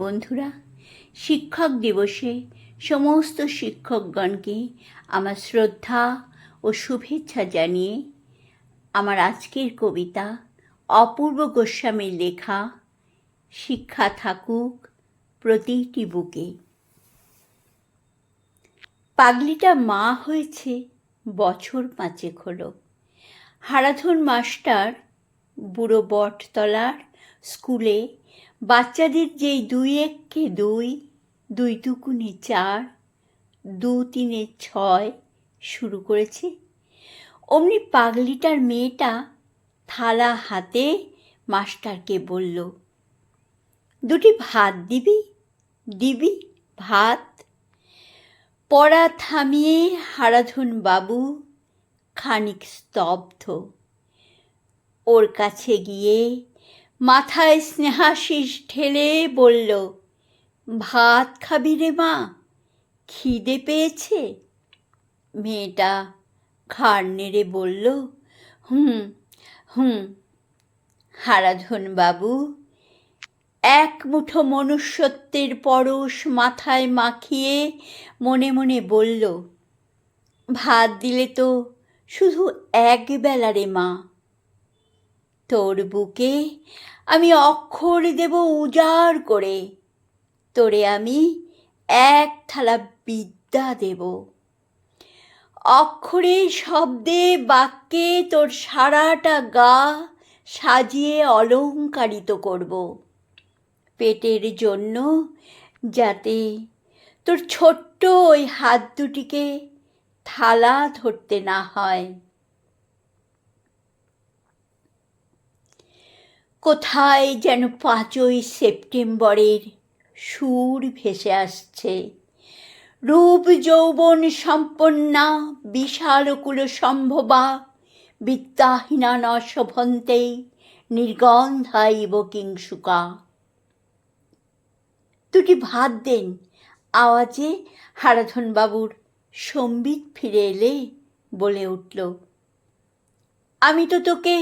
বন্ধুরা, শিক্ষক দিবসে সমস্ত শিক্ষকগণকে আমার শ্রদ্ধা ও শুভেচ্ছা জানিয়ে আমার আজকের কবিতা অপূর্ব গোস্বামীর লেখা, শিক্ষা থাকুক প্রতিটি বুকে। পাগলিটা মা হয়েছে বছর পাঁচেক হলো। হারাধন মাস্টার বুড়ো বটতলার স্কুলে বাচ্চাদের যেই দুই এককে দুই দুই দুকুনে চার, দু তিনে ছয় শুরু করেছে। অমনি পাগলিটার মেয়েটা থালা হাতে মাস্টারকে বলল, দুটি ভাত দিবি? দিবি ভাত? পড়া থামিয়ে হারাধন বাবু খানিক স্তব্ধ। ওর কাছে গিয়ে মাথায় স্নেহাশিস ঢেলে বলল, ভাত খাবি রে মা, খিদে পেয়েছে? মেয়েটা ঘাড় নেড়ে বলল, হুম হুম, হারাধন বাবু, এক মুঠো মনুষ্যত্বের পরশ মাথায় মাখিয়ে মনে মনে বলল, ভাত দিলে তো শুধু এক বেলা রে মা তোর বুকে আমি অক্ষর দেব উজাড় করে। তোরে আমি এক থালা বিদ্যা দেব। অক্ষরে শব্দে বাক্যে তোর সারাটা গা সাজিয়ে অলঙ্কারিত করব। পেটের জন্য যাতে তোর ছোট্ট ওই হাত দুটিকে থালা ধরতে না হয়। কোথায় যেন পাঁচই সেপ্টেম্বরের সুর ভেসে আসছে। রূপ যৌবন সম্পন্না, বিশালকুল সম্ভবা, বিদ্যাহীনা ন শোভন্তে নির্গন্ধাইব কিংসুকা দুটি ভাত দেন, আওয়াজে হারাধনবাবুর সম্বিত ফিরে এলে বলে উঠল, আমি তো তোকে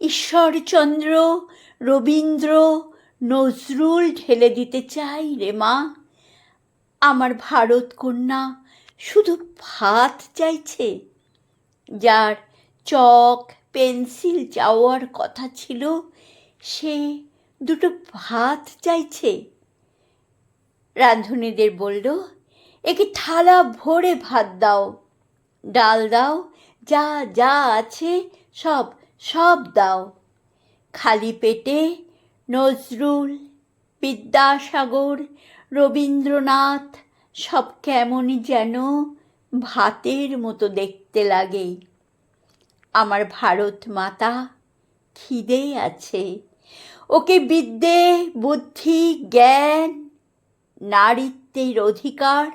ঈশ্বরচন্দ্র রবীন্দ্র নজরুল ঢেলে দিতে চাই রে মা। আমার ভারত কন্যা শুধু ভাত চাইছে, যার চক, পেন্সিল চাওয়ার কথা ছিল, সে দুটো ভাত চাইছে। রাঁধুনিদের বলল, একে থালা ভরে ভাত দাও, ডাল দাও, যা যা আছে সব সব দাও। খালি পেটে নজরুল, বিদ্যাসাগর, রবীন্দ্রনাথ সব কেমনই যেন ভাতের মতো দেখতে লাগে। আমার ভারত মাতা খিদে আছে। ওকে বিদ্যে, বুদ্ধি, জ্ঞান, নারীত্বের অধিকার,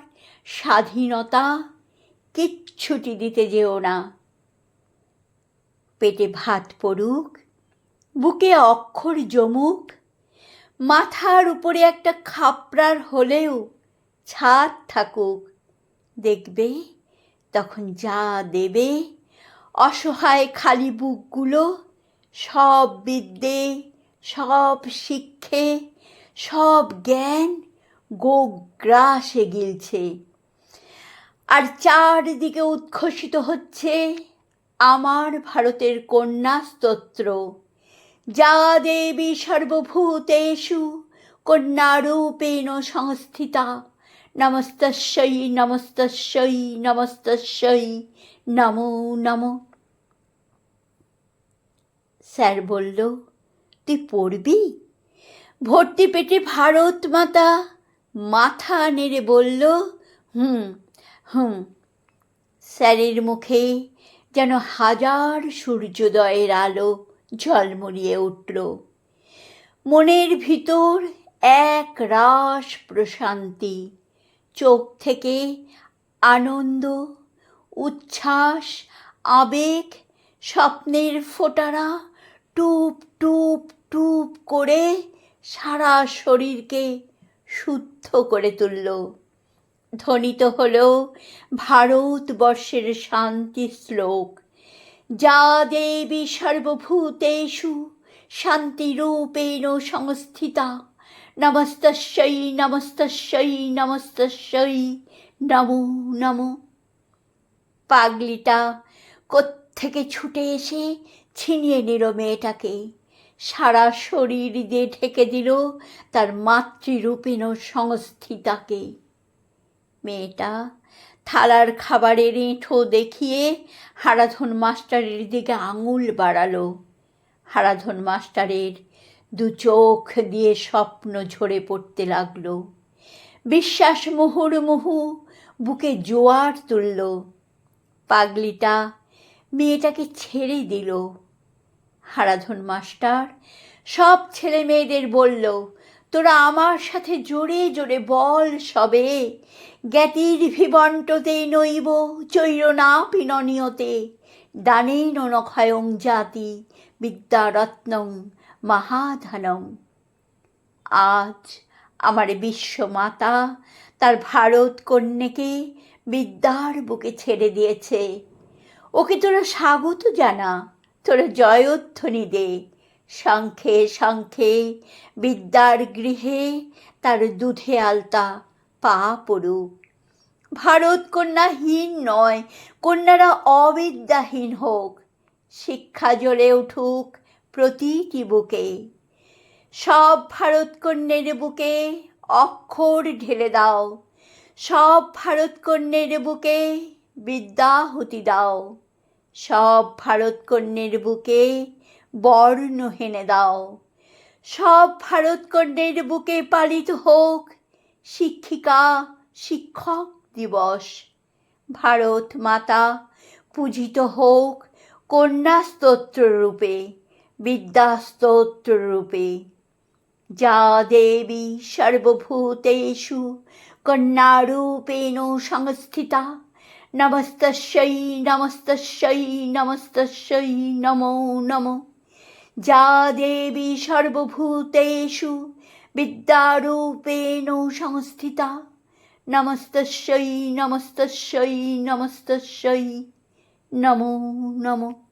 স্বাধীনতা কিচ্ছুটি দিতে যেও না। পেটে ভাত পড়ুক বুকে অক্ষর জমুক মাথার উপরে একটা খাপড়ার হলেও ছাদ থাকুক। দেখবে, তখন যা দেবে, অসহায় খালি বুকগুলো, সব বিদ্যে, সব শিক্ষে, সব জ্ঞান গোগ্রাসে গিলছে। আর চারদিকে উদ্ঘোষিত হচ্ছে আমার ভারতের কন্যা স্তোত্র যা দেবী সর্বভূতেষু, কন্যারূপেণ সংস্থিতা। নমস্তস্যই নমস্তস্যই নমস্তস্যই নমো নমো। স্যার বলল, তুই পড়বি? ভর্তি পেটে ভারত মাতা মাথা নেড়ে বলল, হুম হুম। স্যারের মুখে যেন হাজার সূর্যোদয়ের আলো ঝলমলিয়ে উঠল। মনের ভিতর এক রাস প্রশান্তি, চোখ থেকে আনন্দ, উচ্ছ্বাস, আবেগ, স্বপ্নের ফোটারা টুপ টুপ টুপ করে সারা শরীরকে শুদ্ধ করে তুলল। ধ্বনিত হল ভারতবর্ষের শান্তি শ্লোক। যা দেবী সর্বভূতেষু, শান্তিরূপেণ সংস্থিতা। নমস্তস্যৈ নমস্তস্যৈ নমস্তস্যৈ, নমো নমো। পাগলিটা কোত্থেকে ছুটে এসে ছিনিয়ে নিল মেয়েটাকে। সারা শরীর দিয়ে ঢেকে দিল তার মাতৃরূপিণ সংস্থিতাকে। মেয়েটা। থালার খাবারের এঁঠো দেখিয়ে হারাধন মাস্টারের দিকে আঙুল বাড়ালো। হারাধন মাস্টারের দু চোখ দিয়ে স্বপ্ন ঝরে পড়তে লাগল। বিশ্বাস মুহুর্মুহু বুকে জোয়ার তুলল। পাগলিটা মেয়েটাকে ছেড়ে দিল। হারাধন মাস্টার সব ছেলে মেয়েদের বলল তোরা আমার সাথে জোরে জোরে বল সবে। জ্ঞাতির ভিবন্টতে নইব চৈর না পিননীয়তে দানেন নক্ষয়ং জাতি, বিদ্যারত্নং মহাধনং। আজ আমার বিশ্বমাতা তার ভারত কন্যাকে বিদ্যার বুকে ছেড়ে দিয়েছে। ওকে তোরা স্বাগত জানা, তোরা জয়ধ্বনি দে। শঙ্খে শঙ্খে, বিদ্যার গৃহে তার দুধে আলতা পা পড়ুক। ভারত কন্যাহীন নয়, কন্যারা অবিদ্যাহীন হোক। শিক্ষা জ্বলে উঠুক প্রতিটি বুকে। সব ভারত কন্যের বুকে অক্ষর ঢেলে দাও। সব ভারত কন্যের বুকে বিদ্যাহুতি দাও। সব ভারত কন্যের বুকে বর্ণ হেনে দাও। সব ভারত কন্যের বুকে পালিত হোক, শিক্ষিকা, শিক্ষক দিবস। ভারত মাতা, পূজিত হোক কন্যাস্তোত্র রূপে বিদ্যাস্তোত্র রূপে। যা দেবী সর্বভূতেষু কন্যারূপেণ সংস্থিতা। নমস্তস্যৈ নমস্তস্যৈ নমস্তস্যৈ, নমো নমো। যা দেবী সর্বভূতেষু বিদ্যারূপেণ সংস্থিতা। নমস্তস্যৈ নমস্তস্যৈ নমস্তস্যৈ। নমো নমো।